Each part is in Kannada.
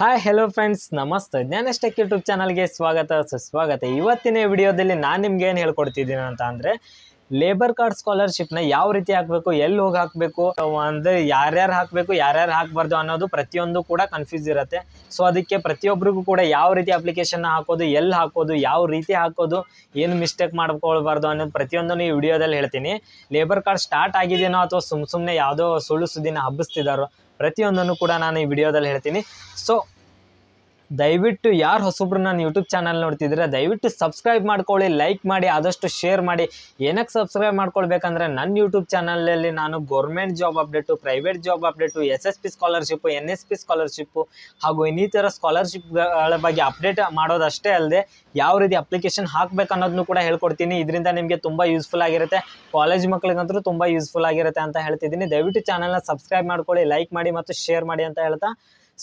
ಹಾಯ್ ಹೆಲೋ ಫ್ರೆಂಡ್ಸ್ ನಮಸ್ತೆ. ಜ್ಞಾನಷ್ಟೆಕ್ ಯೂಟ್ಯೂಬ್ ಚಾನಲ್ಗೆ ಸ್ವಾಗತ, ಸುಸ್ವಾಗತ. ಇವತ್ತಿನ ವಿಡಿಯೋದಲ್ಲಿ ನಾನು ನಿಮ್ಗೆ ಏನು ಹೇಳ್ಕೊಡ್ತಿದ್ದೀನಿ ಅಂತ ಅಂದರೆ ಲೇಬರ್ ಕಾರ್ಡ್ ಸ್ಕಾಲರ್ಶಿಪ್ನ ಯಾವ ರೀತಿ ಹಾಕಬೇಕು, ಎಲ್ಲಿ ಹೋಗಿ ಹಾಕಬೇಕು, ಅಂದರೆ ಯಾರ್ಯಾರು ಹಾಕಬೇಕು, ಯಾರ್ಯಾರು ಹಾಕಬಾರ್ದು ಅನ್ನೋದು ಪ್ರತಿಯೊಂದು ಕೂಡ ಕನ್ಫ್ಯೂಸ್ ಇರುತ್ತೆ. ಸೊ ಅದಕ್ಕೆ ಪ್ರತಿಯೊಬ್ಬರಿಗೂ ಕೂಡ ಯಾವ ರೀತಿ ಅಪ್ಲಿಕೇಶನ್ನ ಹಾಕೋದು, ಎಲ್ಲಿ ಹಾಕೋದು, ಯಾವ ರೀತಿ ಹಾಕೋದು, ಏನು ಮಿಸ್ಟೇಕ್ ಮಾಡ್ಕೊಳ್ಬಾರ್ದು ಅನ್ನೋದು ಪ್ರತಿಯೊಂದನ್ನು ಈ ವಿಡಿಯೋದಲ್ಲಿ ಹೇಳ್ತೀನಿ. ಲೇಬರ್ ಕಾರ್ಡ್ ಸ್ಟಾರ್ಟ್ ಆಗಿದೆಯೋ ಅಥವಾ ಸುಮ್ಮ ಸುಮ್ಮನೆ ಯಾವುದೋ ಸುಳ್ಳು ಸುದ್ದಿನ ಹಬ್ಬಿಸ್ತಿದ್ದಾರೋ ಪ್ರತಿಯೊಂದನ್ನು ಕೂಡ ನಾನು ಈ ವಿಡಿಯೋದಲ್ಲಿ ಹೇಳ್ತೀನಿ. ಸೊ ದಯವಿಟ್ಟು ಯಾರು ಹೊಸಬ್ರು ನಾನು ಯೂಟ್ಯೂಬ್ ಚಾನಲ್ ನೋಡ್ತಿದ್ರೆ ದಯವಿಟ್ಟು ಸಬ್ಸ್ಕ್ರೈಬ್ ಮಾಡ್ಕೊಳ್ಳಿ ಲೈಕ್ ಮಾಡಿ, ಆದಷ್ಟು ಶೇರ್ ಮಾಡಿ. ಏನಕ್ಕೆ ಸಬ್ಸ್ಕ್ರೈಬ್ ಮಾಡ್ಕೊಳ್ಬೇಕಂದ್ರೆ ನನ್ನ ಯೂಟ್ಯೂಬ್ ಚಾನಲಲ್ಲಿ ನಾನು government job update private job update S S P scholarship N S P scholarship ಹಾಗೂ ಇನ್ನಿತರ ಸ್ಕಾಲರ್ಶಿಪ್ಗಳ ಬಗ್ಗೆ ಅಪ್ಡೇಟ್ ಮಾಡೋದಷ್ಟೇ ಅಲ್ಲದೆ ಯಾವ ರೀತಿ ಅಪ್ಲಿಕೇಶನ್ ಹಾಕ್ಬೇಕು ಅನ್ನೋದನ್ನು ಕೂಡ ಹೇಳ್ಕೊಡ್ತೀನಿ. ಇದರಿಂದ ನಿಮಗೆ ತುಂಬ ಯೂಸ್ಫುಲ್ ಆಗಿರುತ್ತೆ. ಕಾಲೇಜ್ ಮಕ್ಳಿಗಂತೂ ತುಂಬ ಯೂಸ್ಫುಲ್ ಆಗಿರುತ್ತೆ ಅಂತ ಹೇಳ್ತಿದ್ದೀನಿ. ದಯವಿಟ್ಟು ಚಾನಲ್ನ ಸಬ್ಸ್ಕ್ರೈಬ್ ಮಾಡ್ಕೊಳ್ಳಿ ಲೈಕ್ ಮಾಡಿ ಮತ್ತು ಶೇರ್ ಮಾಡಿ ಅಂತ ಹೇಳ್ತಾ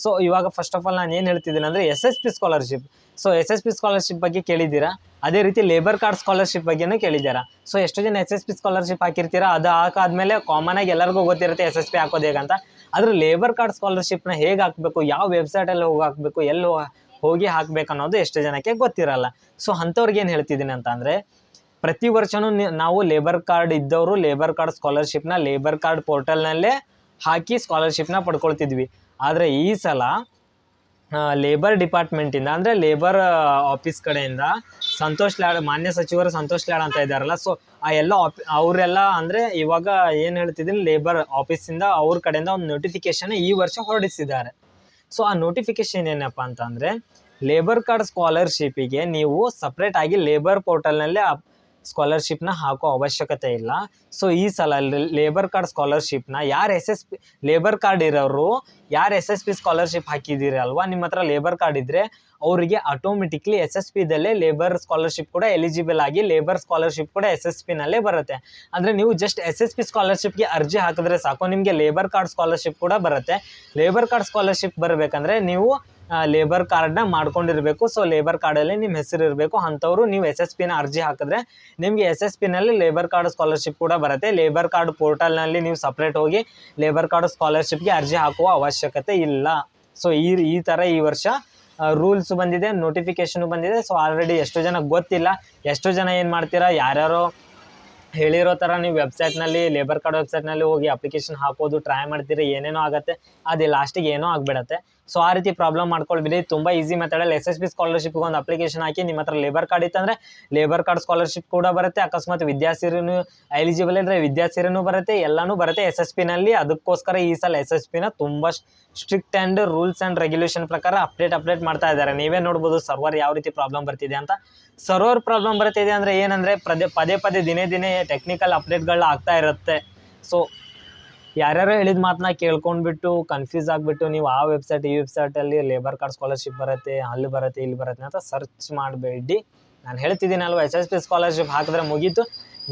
ಸೊ ಇವಾಗ ಫಸ್ಟ್ ಆಫ್ ಆಲ್ ನಾನು ಏನು ಹೇಳ್ತಿದ್ದೀನಿ ಅಂದರೆ S S P scholarship so S S P scholarship ಬಗ್ಗೆ ಕೇಳಿದ್ದೀರಾ? ಅದೇ ರೀತಿ ಲೇಬರ್ ಕಾರ್ಡ್ ಸ್ಕಾಲರ್ಶಿಪ್ ಬಗ್ಗೆನೂ ಕೇಳಿದ್ದೀರಾ? ಸೊ ಎಷ್ಟು ಜನ ಎಸ್ ಎಸ್ ಪಿ ಸ್ಕಾಲರ್ಶಿಪ್ ಹಾಕಿರ್ತೀರಾ? ಅದು ಹಾಕಾದ್ಮೇಲೆ ಕಾಮನ್ ಆಗಿ ಎಲ್ಲರಿಗೂ ಗೊತ್ತಿರುತ್ತೆ ಎಸ್ ಎಸ್ ಪಿ ಹಾಕೋದು ಹೇಗಂತ ಆದ್ರೆ ಲೇಬರ್ ಕಾರ್ಡ್ ಸ್ಕಾಲರ್ಶಿಪ್ನ ಹೇಗೆ ಹಾಕಬೇಕು, ಯಾವ ವೆಬ್ಸೈಟಲ್ಲಿ ಹೋಗಿ ಹಾಕಬೇಕು, ಎಲ್ಲಿ ಹೋಗಿ ಹಾಕ್ಬೇಕು ಅನ್ನೋದು ಎಷ್ಟು ಜನಕ್ಕೆ ಗೊತ್ತಿರಲ್ಲ. ಸೊ ಅಂಥವ್ರಿಗೆ ಏನು ಹೇಳ್ತಿದ್ದೀನಿ ಅಂತ ಅಂದರೆ, ಪ್ರತಿ ವರ್ಷವೂ ನಾವು ಲೇಬರ್ ಕಾರ್ಡ್ ಇದ್ದವರು ಲೇಬರ್ ಕಾರ್ಡ್ ಸ್ಕಾಲರ್ಶಿಪ್ನ ಲೇಬರ್ ಕಾರ್ಡ್ ಪೋರ್ಟಲ್ನಲ್ಲೇ ಹಾಕಿ ಸ್ಕಾಲರ್ಶಿಪ್ನ ಪಡ್ಕೊಳ್ತಿದ್ವಿ. ಆದರೆ ಈ ಸಲ ಲೇಬರ್ ಡಿಪಾರ್ಟ್ಮೆಂಟಿಂದ ಅಂದರೆ ಲೇಬರ್ ಆಫೀಸ್ ಕಡೆಯಿಂದ ಸಂತೋಷ್ ಲಾಡ್, ಮಾನ್ಯ ಸಚಿವರು ಸಂತೋಷ್ ಲಾಡ್ ಅಂತ ಇದ್ದಾರಲ್ಲ ಸೊ ಆ ಎಲ್ಲ ಅವರೆಲ್ಲ ಅಂದರೆ ಇವಾಗ ಏನು ಹೇಳ್ತಿದ್ದೀನಿ ಲೇಬರ್ ಆಫೀಸಿಂದ ಅವ್ರ ಕಡೆಯಿಂದ ಒಂದು ನೋಟಿಫಿಕೇಶನ್ ಈ ವರ್ಷ ಹೊರಡಿಸಿದ್ದಾರೆ. ಸೊ ಆ ನೋಟಿಫಿಕೇಶನ್ ಏನಪ್ಪ ಅಂತಂದರೆ ಲೇಬರ್ ಕಾರ್ಡ್ ಸ್ಕಾಲರ್ಶಿಪ್ಪಿಗೆ ನೀವು ಸಪ್ರೇಟಾಗಿ ಲೇಬರ್ ಪೋರ್ಟಲ್ನಲ್ಲೇ ಸ್ಕಾಲರ್ಶಿಪ್ನ ಹಾಕೋ ಅವಶ್ಯಕತೆ ಇಲ್ಲ. ಸೊ ಈ ಸಲ ಲೇಬರ್ ಕಾರ್ಡ್ ಸ್ಕಾಲರ್ಶಿಪ್ನ ಯಾರು S S P labour card ಇರೋರು ಯಾರು ಎಸ್ ಎಸ್ ಪಿ ಸ್ಕಾಲರ್ಶಿಪ್ ಹಾಕಿದ್ದೀರಿ ಅಲ್ವಾ? ನಿಮ್ಮ ಹತ್ರ ಲೇಬರ್ ಕಾರ್ಡ್ ಇದ್ದರೆ ಅವರಿಗೆ ಆಟೋಮೆಟಿಕ್ಲಿ ಎಸ್ ಎಸ್ ಪಿದಲ್ಲೇ ಲೇಬರ್ ಸ್ಕಾಲರ್ಶಿಪ್ ಕೂಡ ಎಲಿಜಿಬಲ್ ಆಗಿ ಲೇಬರ್ ಸ್ಕಾಲರ್ಶಿಪ್ ಕೂಡ ಎಸ್ ಎಸ್ ಪಿನಲ್ಲೇ ಬರುತ್ತೆ. ಅಂದರೆ ನೀವು ಜಸ್ಟ್ ಎಸ್ ಎಸ್ ಪಿ ಸ್ಕಾಲರ್ಶಿಪ್ಗೆ ಅರ್ಜಿ ಹಾಕಿದ್ರೆ ಸಾಕು, ನಿಮಗೆ ಲೇಬರ್ ಕಾರ್ಡ್ ಸ್ಕಾಲರ್ಶಿಪ್ ಕೂಡ ಬರುತ್ತೆ. ಲೇಬರ್ ಕಾರ್ಡ್ ಸ್ಕಾಲರ್ಶಿಪ್ ಬರಬೇಕಂದ್ರೆ ನೀವು ಲೇಬರ್ ಕಾರ್ಡ್ನ ಮಾಡ್ಕೊಂಡಿರಬೇಕು. ಸೊ ಲೇಬರ್ ಕಾರ್ಡಲ್ಲಿ ನಿಮ್ಮ ಹೆಸರು ಇರಬೇಕು. ಅಂಥವ್ರು ನೀವು ಎಸ್ ಎಸ್ ಪಿನ ಅರ್ಜಿ ಹಾಕಿದ್ರೆ ನಿಮಗೆ ಎಸ್ ಎಸ್ ಪಿನಲ್ಲಿ ಲೇಬರ್ ಕಾರ್ಡ್ ಸ್ಕಾಲರ್ಶಿಪ್ ಕೂಡ ಬರುತ್ತೆ. ಲೇಬರ್ ಕಾರ್ಡ್ ಪೋರ್ಟಲ್ನಲ್ಲಿ ನೀವು ಸಪ್ರೇಟ್ ಹೋಗಿ ಲೇಬರ್ ಕಾರ್ಡ್ ಸ್ಕಾಲರ್ಶಿಪ್ಗೆ ಅರ್ಜಿ ಹಾಕುವ ಅವಶ್ಯಕತೆ ಇಲ್ಲ. ಸೊ ಈ ಈ ಥರ ಈ ವರ್ಷ ರೂಲ್ಸ್ ಬಂದಿದೆ ನೋಟಿಫಿಕೇಶನ್ ಬಂದಿದೆ. ಸೊ ಆಲ್ರೆಡಿ ಎಷ್ಟೋ ಜನ ಗೊತ್ತಿಲ್ಲ. ಎಷ್ಟೋ ಜನ ಏನು ಮಾಡ್ತೀರಾ? ಯಾರ್ಯಾರೋ ಹೇಳಿರೋ ಥರ ನೀವು ವೆಬ್ಸೈಟ್ನಲ್ಲಿ ಲೇಬರ್ ಕಾರ್ಡ್ ವೆಬ್ಸೈಟ್ನಲ್ಲಿ ಹೋಗಿ ಅಪ್ಲಿಕೇಶನ್ ಹಾಕೋದು ಟ್ರೈ ಮಾಡ್ತೀರಿ, ಏನೇನೋ ಆಗುತ್ತೆ, ಅದು ಲಾಸ್ಟಿಗೆ ಏನೋ ಆಗಿಬಿಡತ್ತೆ. ಸೊ ಆ ರೀತಿ ಪ್ರಾಬ್ಲಮ್ ಮಾಡ್ಕೊಳ್ಬಿಡಿ. ತುಂಬ ಈಸಿ ಮೆಥಡಲ್ಲಿ ಎಸ್ ಎಸ್ ಬಿ ಸ್ಕಾಲರ್ಶಿಪ್ಗೆ ಒಂದು ಅಪ್ಲಿಕೇಶನ್ ಹಾಕಿ ನಿಮ್ಮ ಹತ್ರ ಲೇಬರ್ ಕಾರ್ಡ್ ಇತ್ತಂದರೆ ಲೇಬರ್ ಕಾರ್ಡ್ ಸ್ಕಾಲರ್ಶಿಪ್ ಕೂಡ ಬರುತ್ತೆ. ಅಕಸ್ಮಾತ್ ವಿದ್ಯಾಸಿರಿನೂ ಎಲಿಜಿಬಲ್ ಇದ್ದರೆ ವಿದ್ಯಾಸಿರಿನೂ ಬರುತ್ತೆ, ಎಲ್ಲನೂ ಬರುತ್ತೆ. ಎಸ್ ಎಸ್ ಪಿನಲ್ಲಿ ಅದಕ್ಕೋಸ್ಕರ ಈ ಸಲ ಎಸ್ ಎಸ್ ಪಿನ ತುಂಬ strict and rules and regulation ಪ್ರಕಾರ ಅಪ್ಡೇಟ್ ಅಪ್ಡೇಟ್ ಮಾಡ್ತಾ ಇದ್ದಾರೆ. ನೀವೇ ನೋಡ್ಬೋದು ಸರ್ವರ್ ಯಾವ ರೀತಿ ಪ್ರಾಬ್ಲಮ್ ಬರ್ತಿದೆ ಅಂತ. ಸರ್ವರ್ ಪ್ರಾಬ್ಲಮ್ ಬರ್ತಿದೆ ಅಂದರೆ ಏನಂದರೆ, ಪದೇ ಪದೇ ಪದೇ, ದಿನೇ ದಿನೇ ಟೆಕ್ನಿಕಲ್ ಅಪ್ಡೇಟ್ಗಳು ಆಗ್ತಾ ಇರುತ್ತೆ. ಸೊ ಯಾರ್ಯಾರು ಹೇಳಿದ ಮಾತನ್ನ ಕೇಳ್ಕೊಂಡ್ಬಿಟ್ಟು ಕನ್ಫ್ಯೂಸ್ ಆಗಿಬಿಟ್ಟು ನೀವು ಆ ವೆಬ್ಸೈಟ್ ಈ ವೆಬ್ಸೈಟಲ್ಲಿ ಲೇಬರ್ ಕಾರ್ಡ್ ಸ್ಕಾಲರ್ಶಿಪ್ ಬರುತ್ತೆ, ಅಲ್ಲಿ ಬರುತ್ತೆ, ಇಲ್ಲಿ ಬರುತ್ತೆ ಅಂತ ಸರ್ಚ್ ಮಾಡಬೇಡಿ. ನಾನು ಹೇಳ್ತಿದ್ದೀನಲ್ವ ಎಸ್ ಎಸ್ ಪಿ ಸ್ಕಾಲರ್ಶಿಪ್ ಹಾಕಿದ್ರೆ ಮುಗೀತು.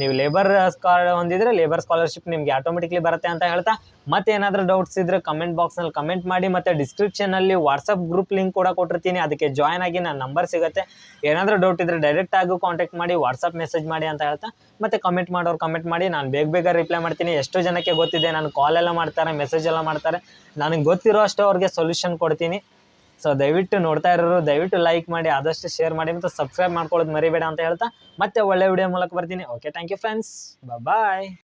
ನೀವು ಲೇಬರ್ ಕಾರ್ಡ್ ಹೊಂದಿದ್ರೆ ಲೇಬರ್ ಸ್ಕಾಲರ್ಶಿಪ್ ನಿಮಗೆ ಆಟೋಮೆಟಿಕ್ಲಿ ಬರುತ್ತೆ ಅಂತ ಹೇಳ್ತಾ. ಮತ್ತೆ ಏನಾದರೂ ಡೌಟ್ಸ್ ಇದ್ರೆ ಕಮೆಂಟ್ ಬಾಕ್ಸ್ನಲ್ಲಿ ಕಮೆಂಟ್ ಮಾಡಿ, ಮತ್ತು ಡಿಸ್ಕ್ರಿಪ್ಷನಲ್ಲಿ ವಾಟ್ಸಪ್ ಗ್ರೂಪ್ ಲಿಂಕ್ ಕೂಡ ಕೊಟ್ಟಿರ್ತೀನಿ. ಅದಕ್ಕೆ ಜಾಯ್ನ್ ಆಗಿ ನನ್ನ ನಂಬರ್ ಸಿಗುತ್ತೆ. ಏನಾದರೂ ಡೌಟ್ ಇದ್ದರೆ ಡೈರೆಕ್ಟ್ ಆಗಿ ಕಾಂಟ್ಯಾಕ್ಟ್ ಮಾಡಿ ವಾಟ್ಸಪ್ ಮೆಸೇಜ್ ಮಾಡಿ ಅಂತ ಹೇಳ್ತಾ. ಮತ್ತೆ ಕಮೆಂಟ್ ಮಾಡೋರು ಕಮೆಂಟ್ ಮಾಡಿ, ನಾನು ಬೇಗ ಬೇಗ ರಿಪ್ಲೈ ಮಾಡ್ತೀನಿ. ಎಷ್ಟು ಜನಕ್ಕೆ ಗೊತ್ತಿದೆ, ನಾನು ಕಾಲ್ ಎಲ್ಲ ಮಾಡ್ತಾರೆ ಮೆಸೇಜ್ ಎಲ್ಲ ಮಾಡ್ತಾರೆ. ನನಗೆ ಗೊತ್ತಿರೋ ಅಷ್ಟು ಅವ್ರಿಗೆ ಸೊಲ್ಯೂಷನ್ ಕೊಡ್ತೀನಿ. ಸೊ ದಯವಿಟ್ಟು ನೋಡ್ತಾ ಇರೋರು, ದಯವಿಟ್ಟು ಲೈಕ್ ಮಾಡಿ, ಆದಷ್ಟು ಶೇರ್ ಮಾಡಿ ಮತ್ತು ಸಬ್ಸ್ಕ್ರೈಬ್ ಮಾಡ್ಕೊಳ್ಳೋದು ಮರಿಬೇಡ ಅಂತ ಹೇಳ್ತಾ ಮತ್ತೆ ಒಳ್ಳೆ ವಿಡಿಯೋ ಮೂಲಕ ಬರ್ತೀನಿ. Okay thank you friends bye